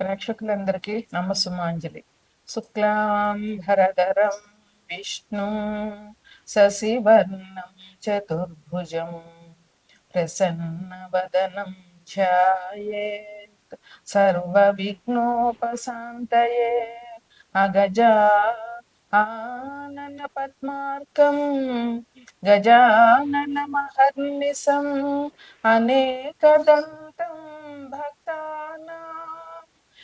ప్రేక్షకులందరికీ నమస్సుమాంజలి శుక్లాం భరధరం విష్ణు శశివర్ణం చతుర్భుజం ప్రసన్నవదనం ధ్యాయేత్ సర్వవిఘ్నోపశాంతయే అగజా ఆనన పద్మార్కం గజానన మహర్నిశం అనేకదంతం భక్తానాం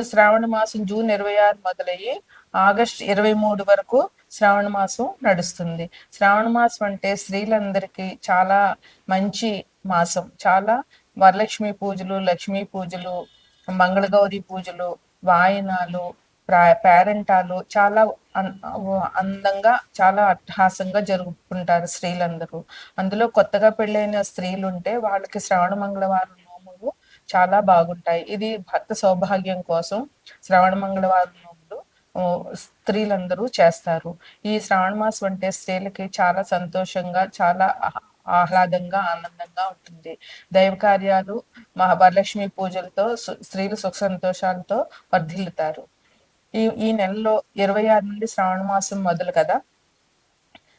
శ్రావణ మాసం జూన్ ఇరవై ఆరు మొదలయ్యి ఆగస్ట్ ఇరవై మూడు వరకు శ్రావణ మాసం నడుస్తుంది. శ్రావణ మాసం అంటే స్త్రీలందరికీ చాలా మంచి మాసం. చాలా వరలక్ష్మి పూజలు లక్ష్మీ పూజలు మంగళగౌరి పూజలు వాయనాలు ప్రా- పేరంటాలు చాలా అందంగా చాలా అట్టహాసంగా జరుపుకుంటారు స్త్రీలందరూ. అందులో కొత్తగా పెళ్ళైన స్త్రీలు ఉంటే వాళ్ళకి శ్రావణ మంగళవారం చాలా బాగుంటాయి. ఇది భర్త సౌభాగ్యం కోసం శ్రవణ మంగళవారం నోములు స్త్రీలందరూ చేస్తారు. ఈ శ్రావణ మాసం అంటే స్త్రీలకి చాలా సంతోషంగా చాలా ఆహ్- ఆహ్లాదంగా ఆనందంగా ఉంటుంది. దైవ కార్యాలు మహా వరలక్ష్మి పూజలతో స్త్రీలు సుఖ సంతోషాలతో వర్ధిల్లుతారు. ఈ ఈ నెలలో ఇరవై ఆరు నుండి శ్రావణ మాసం మొదలు కదా?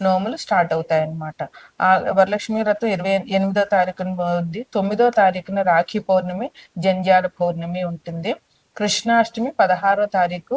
నోములు స్టార్ట్ అవుతాయి అన్నమాట ఆ వరలక్ష్మి వ్రతం ఇరవై ఎనిమిదో తారీఖున ఉంది. తొమ్మిదో తారీఖున రాఖీ పౌర్ణమి జంధ్యాల పౌర్ణమి ఉంటుంది. కృష్ణాష్టమి పదహారో తారీఖు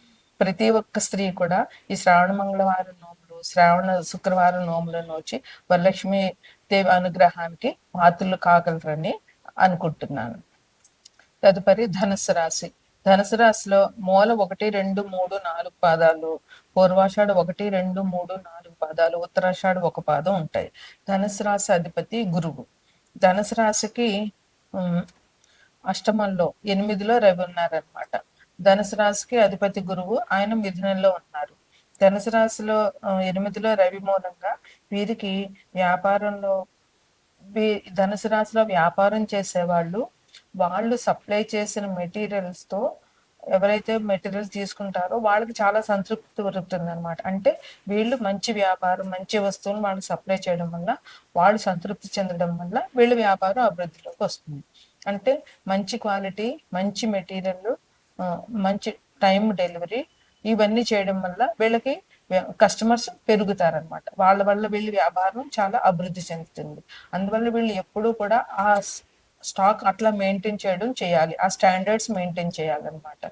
ప్రతి ఒక్క స్త్రీ కూడా ఈ శ్రావణ మంగళవారం నోములు శ్రావణ శుక్రవారం నోములను వచ్చి వరలక్ష్మి దేవి అనుగ్రహానికి పాత్రలు కాగలరని అనుకుంటున్నాను. తదుపరి ధనుసు రాశి. ధనుసు రాశిలో మూల ఒకటి రెండు మూడు నాలుగు పాదాలు పూర్వాషాఢ ఒకటి రెండు మూడు నాలుగు పాదాలు ఉత్తరాషాఢ ఒక పాదం ఉంటాయి. ధనుసు రాశి అధిపతి గురువు. ధనుసు రాశికి అష్టమంలో ఎనిమిదిలో రవి ఉన్నారనమాట ధనుసు రాశికి అధిపతి గురువు ఆయన మిథునంలో ఉన్నారు. ధనుసు రాశిలో ఎనిమిదిలో రవి మూలంగా వీరికి వ్యాపారంలో వీ- ధనుసు రాశిలో వ్యాపారం చేసేవాళ్ళు వాళ్ళు సప్లై చేసిన మెటీరియల్స్తో ఎవరైతే మెటీరియల్ తీసుకుంటారో వాళ్ళకి చాలా సంతృప్తి దొరుకుతుంది అనమాట అంటే వీళ్ళు మంచి వ్యాపారం మంచి వస్తువులు వాళ్ళకి సప్లై చేయడం వల్ల వాళ్ళు సంతృప్తి చెందడం వల్ల వీళ్ళ వ్యాపారం అభివృద్ధిలోకి వస్తుంది. అంటే మంచి క్వాలిటీ మంచి మెటీరియల్ మంచి టైం డెలివరీ ఇవన్నీ చేయడం వల్ల వీళ్ళకి కస్టమర్స్ పెరుగుతారనమాట వాళ్ళ వల్ల వీళ్ళ వ్యాపారం చాలా అభివృద్ధి చెందుతుంది. అందువల్ల వీళ్ళు ఎప్పుడూ కూడా ఆ స్టాక్ అట్లా మెయింటైన్ చేయడం చేయాలి. ఆ స్టాండర్డ్స్ మెయింటైన్ చేయాలన్నమాట.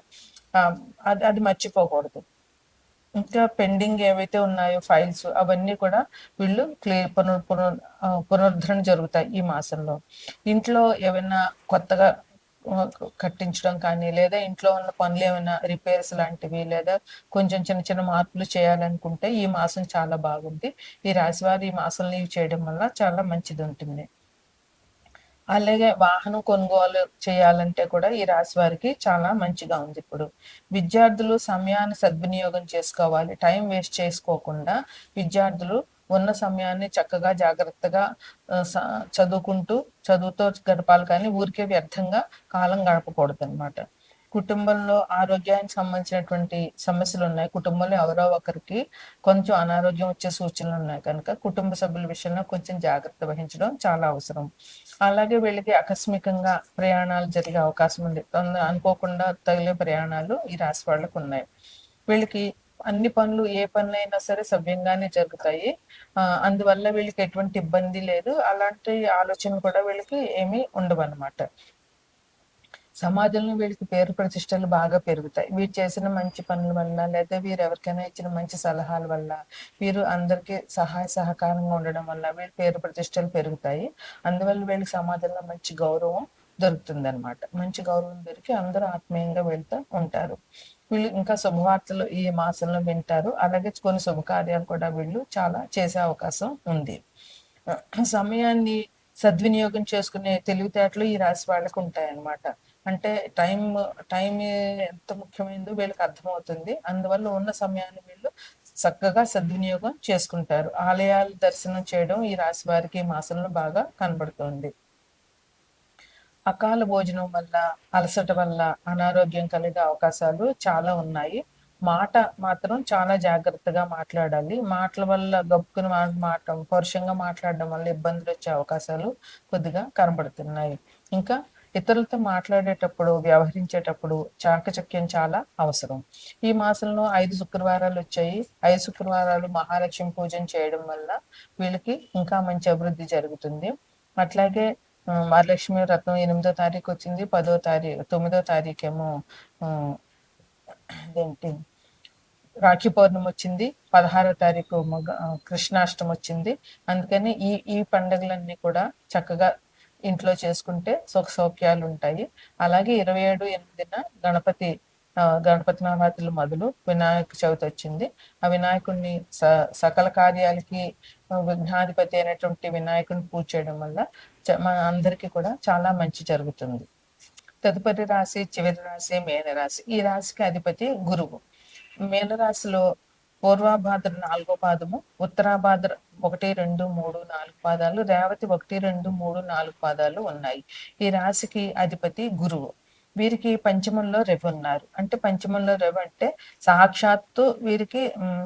అది అది మర్చిపోకూడదు. ఇంకా పెండింగ్ ఏవైతే ఉన్నాయో ఫైల్స్ అవన్నీ కూడా వీళ్ళు క్లియర్ పునర్ పునర్ పునరుద్ధరణ జరుగుతాయి ఈ మాసంలో. ఇంట్లో ఏమైనా కొత్తగా కట్టించడం కానీ లేదా ఇంట్లో ఉన్న పనులు ఏమైనా రిపేర్స్ లాంటివి లేదా కొంచెం చిన్న చిన్న మార్పులు చేయాలనుకుంటే ఈ మాసం చాలా బాగుంది. ఈ రాశి వారు ఈ మాసం లీవ్ చేయడం వల్ల చాలా మంచిది ఉంటుంది అలాగే వాహనం కొనుగోలు చేయాలంటే కూడా ఈ రాశి వారికి చాలా మంచిగా ఉంది ఇప్పుడు. విద్యార్థులు సమయాన్ని సద్వినియోగం చేసుకోవాలి. టైం వేస్ట్ చేసుకోకుండా విద్యార్థులు ఉన్న సమయాన్ని చక్కగా జాగ్రత్తగా స- చదువుకుంటూ చదువుతో గడపాలి కానీ ఊరికే వ్యర్థంగా కాలం గడపకూడదు అనమాట కుటుంబంలో ఆరోగ్యానికి సంబంధించినటువంటి సమస్యలు ఉన్నాయి కుటుంబంలో ఎవరో ఒకరికి కొంచెం అనారోగ్యం వచ్చే సూచనలు ఉన్నాయి కనుక కుటుంబ సభ్యుల విషయంలో కొంచెం జాగ్రత్త వహించడం చాలా అవసరం. అలాగే వీళ్ళకి ఆకస్మికంగా ప్రయాణాలు జరిగే అవకాశం ఉంది. అనుకోకుండా తగిలే ప్రయాణాలు ఈ రాశి వాళ్ళకు ఉన్నాయి. వీళ్ళకి అన్ని పనులు ఏ పనులైనా సరే సవ్యంగానే జరుగుతాయి. అందువల్ల వీళ్ళకి ఎటువంటి ఇబ్బంది లేదు. అలాంటి ఆలోచనలు కూడా వీళ్ళకి ఏమీ ఉండవు అనమాట సమాజంలో వీళ్ళకి పేరు ప్రతిష్టలు బాగా పెరుగుతాయి. వీరు చేసిన మంచి పనుల వల్ల లేదా వీరు ఎవరికైనా ఇచ్చిన మంచి సలహాల వల్ల వీరు అందరికీ సహాయ సహకారంగా ఉండడం వల్ల వీళ్ళ పేరు ప్రతిష్టలు పెరుగుతాయి. అందువల్ల వీళ్ళకి సమాజంలో మంచి గౌరవం దొరుకుతుంది అనమాట మంచి గౌరవం దొరికి అందరూ ఆత్మీయంగా వెళ్తూ ఉంటారు. వీళ్ళు ఇంకా శుభవార్తలు ఈ మాసంలో వింటారు. అలాగే కొన్ని శుభకార్యాలు కూడా వీళ్ళు చాలా చేసే అవకాశం ఉంది. సమయాన్ని సద్వినియోగం చేసుకునే తెలివితేటలు ఈ రాశి వాళ్ళకు ఉంటాయన్నమాట. అంటే టైం టైం ఎంత ముఖ్యమైనదో వీళ్ళకి అర్థమవుతుంది. అందువల్ల ఉన్న సమయాన్ని వీళ్ళు చక్కగా సద్వినియోగం చేసుకుంటారు. ఆలయాలు దర్శనం చేయడం ఈ రాశి వారికి ఈ మాసంలో బాగా కనబడుతుంది. అకాల భోజనం వల్ల అలసట వల్ల అనారోగ్యం కలిగే అవకాశాలు చాలా ఉన్నాయి. మాట మాత్రం చాలా జాగ్రత్తగా మాట్లాడాలి. మాటల వల్ల గబ్బుకుని మా- మాట పరుషంగా మాట్లాడడం వల్ల ఇబ్బందులు వచ్చే అవకాశాలు కొద్దిగా కనబడుతున్నాయి. ఇంకా ఇతరులతో మాట్లాడేటప్పుడు వ్యవహరించేటప్పుడు చాకచక్యం చాలా అవసరం. ఈ మాసంలో ఐదు శుక్రవారాలు వచ్చాయి. ఐదు శుక్రవారాలు మహాలక్ష్మి పూజను చేయడం వల్ల వీళ్ళకి ఇంకా మంచి అభివృద్ధి జరుగుతుంది. అట్లాగే ఆ, వరలక్ష్మి ఎనిమిదో తారీఖు వచ్చింది పదో తారీఖు తొమ్మిదో తారీఖు ఏమో అదేంటి రాఖీ పౌర్ణమి వచ్చింది పదహారో తారీఖు మగ కృష్ణాష్టమి వచ్చింది. అందుకని ఈ ఈ పండుగలన్నీ కూడా చక్కగా ఇంట్లో చేసుకుంటే సుఖ సౌఖ్యాలు ఉంటాయి అలాగే ఇరవై ఏడు ఎనిమిదిన గణపతి గణపతి నవరాత్రులు మొదలు వినాయక చవితి వచ్చింది. ఆ వినాయకుడిని స సకల కార్యాలకి విఘ్నాధిపతి అయినటువంటి వినాయకుడిని పూజ చేయడం వల్ల చ- మన అందరికీ కూడా చాలా మంచి జరుగుతుంది. తదుపరి రాశి చివరి రాశి మేనరాశి ఈ రాశికి అధిపతి గురువు. మేనరాశిలో పూర్వాభాద్ర నాలుగో పాదము ఉత్తరాభాద్ర ఒకటి రెండు మూడు నాలుగు పాదాలు రేవతి ఒకటి రెండు మూడు నాలుగు పాదాలు ఉన్నాయి. ఈ రాశికి అధిపతి గురువు. వీరికి పంచమంలో రవి ఉన్నారు. అంటే పంచమంలో రవి అంటే సాక్షాత్తు వీరికి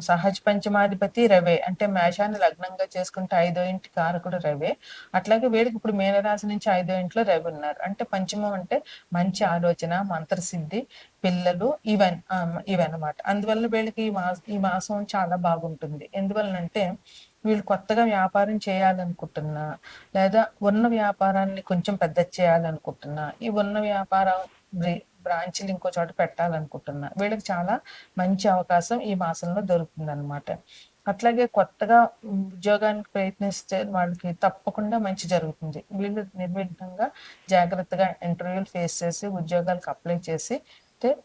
సహజ పంచమాధిపతి రవే. అంటే మేషాన్ని లగ్నంగా చేసుకుంటే ఐదో ఇంటి కారకుడు రవే. అట్లాగే వీరికి ఇప్పుడు మీనరాశి నుంచి ఐదో ఇంట్లో రవి ఉన్నారు. అంటే పంచమం అంటే మంచి ఆలోచన మంత్రసిద్ధి పిల్లలు ఇవన్ ఇవన్నమాట. అందువల్ల వీళ్ళకి ఈ ఈ మాసం చాలా బాగుంటుంది. ఎందువలనంటే వీళ్ళు కొత్తగా వ్యాపారం చేయాలనుకుంటున్నా లేదా ఉన్న వ్యాపారాన్ని కొంచెం పెద్ద చేయాలనుకుంటున్నా ఈ ఉన్న వ్యాపారం బ్రి- బ్రాంచ్లు ఇంకో చోట పెట్టాలనుకుంటున్నా వీళ్ళకి చాలా మంచి అవకాశం ఈ మాసంలో దొరుకుతుంది అనమాట అట్లాగే కొత్తగా ఉద్యోగానికి ప్రయత్నిస్తే వాళ్ళకి తప్పకుండా మంచి జరుగుతుంది. వీళ్ళు నిర్విఘ్నంగా జాగ్రత్తగా ఇంటర్వ్యూలు ఫేస్ చేసి ఉద్యోగాలకు అప్లై చేసి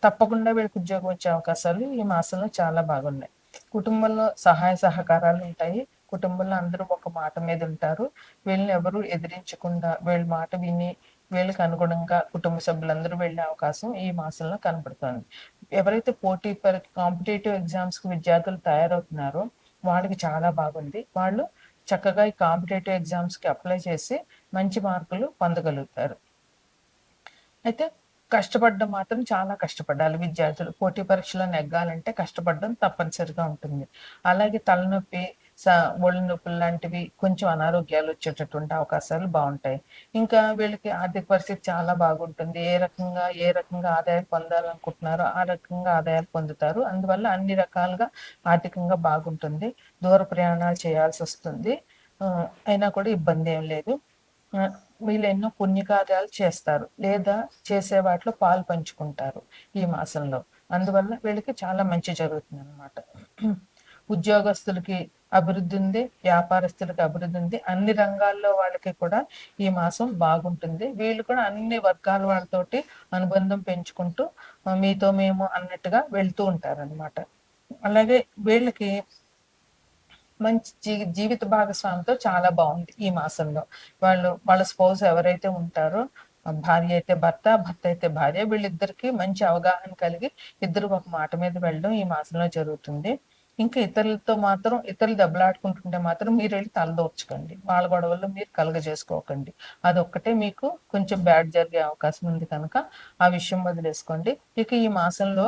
తప్పకుండా వీళ్ళకి ఉద్యోగం వచ్చే అవకాశాలు ఈ మాసంలో చాలా బాగున్నాయి. కుటుంబంలో సహాయ సహకారాలు ఉంటాయి. కుటుంబంలో అందరూ ఒక మాట మీద ఉంటారు. వీళ్ళని ఎవరు ఎదిరించకుండా వీళ్ళ మాట విని వీళ్ళకి అనుగుణంగా కుటుంబ సభ్యులందరూ వెళ్ళే అవకాశం ఈ మాసంలో కనబడుతుంది. ఎవరైతే పోటీ కాంపిటేటివ్ ఎగ్జామ్స్కి విద్యార్థులు తయారవుతున్నారో వాళ్ళకి చాలా బాగుంది. వాళ్ళు చక్కగా ఈ కాంపిటేటివ్ ఎగ్జామ్స్కి అప్లై చేసి మంచి మార్కులు పొందగలుగుతారు. అయితే కష్టపడడం మాత్రం చాలా కష్టపడాలి. విద్యార్థులు పోటీ పరీక్షలో నెగ్గాలంటే కష్టపడడం తప్పనిసరిగా ఉంటుంది. అలాగే తలనొప్పి ఒళ్ళు నొప్పులు లాంటివి కొంచెం అనారోగ్యాలు వచ్చేటటువంటి అవకాశాలు బాగుంటాయి. ఇంకా వీళ్ళకి ఆర్థిక పరిస్థితి చాలా బాగుంటుంది. ఏ రకంగా ఏ రకంగా ఆదాయాలు పొందాలనుకుంటున్నారో ఆ రకంగా ఆదాయాలు పొందుతారు. అందువల్ల అన్ని రకాలుగా ఆర్థికంగా బాగుంటుంది. దూర ప్రయాణాలు చేయాల్సి వస్తుంది. అయినా కూడా ఇబ్బంది ఏం లేదు. వీళ్ళు ఎన్నో పుణ్యకార్యాలు చేస్తారు. లేదా చేసే వాటిలో పాలు పంచుకుంటారు ఈ మాసంలో. అందువల్ల వీళ్ళకి చాలా మంచి జరుగుతుంది అనమాట ఉద్యోగస్తులకి అభివృద్ధి ఉంది వ్యాపారస్తులకి అభివృద్ధి ఉంది. అన్ని రంగాల్లో వాళ్ళకి కూడా ఈ మాసం బాగుంటుంది. వీళ్ళు కూడా అన్ని వర్గాల వాళ్ళతోటి అనుబంధం పెంచుకుంటూ మీతో మేము అన్నట్టుగా వెళ్తూ ఉంటారనమాట అలాగే వీళ్ళకి మంచి జీ జీవిత భాగస్వామితో చాలా బాగుంది ఈ మాసంలో. వాళ్ళు వాళ్ళ స్పౌస్ ఎవరైతే ఉంటారో భార్య అయితే భర్త భర్త అయితే భార్య వీళ్ళిద్దరికి మంచి అవగాహన కలిగి ఇద్దరు ఒక మాట మీద వెళ్ళడం ఈ మాసంలో జరుగుతుంది. ఇంకా ఇతరులతో మాత్రం ఇతరులు దెబ్బలాడుకుంటుంటే మాత్రం మీరు వెళ్ళి తలదోర్చకండి. వాళ్ళ గొడవల్లో మీరు కలగజేసుకోకండి. అదొక్కటే మీకు కొంచెం బ్యాడ్ జరిగే అవకాశం ఉంది కనుక ఆ విషయం వదిలేసుకోండి. ఇక ఈ మాసంలో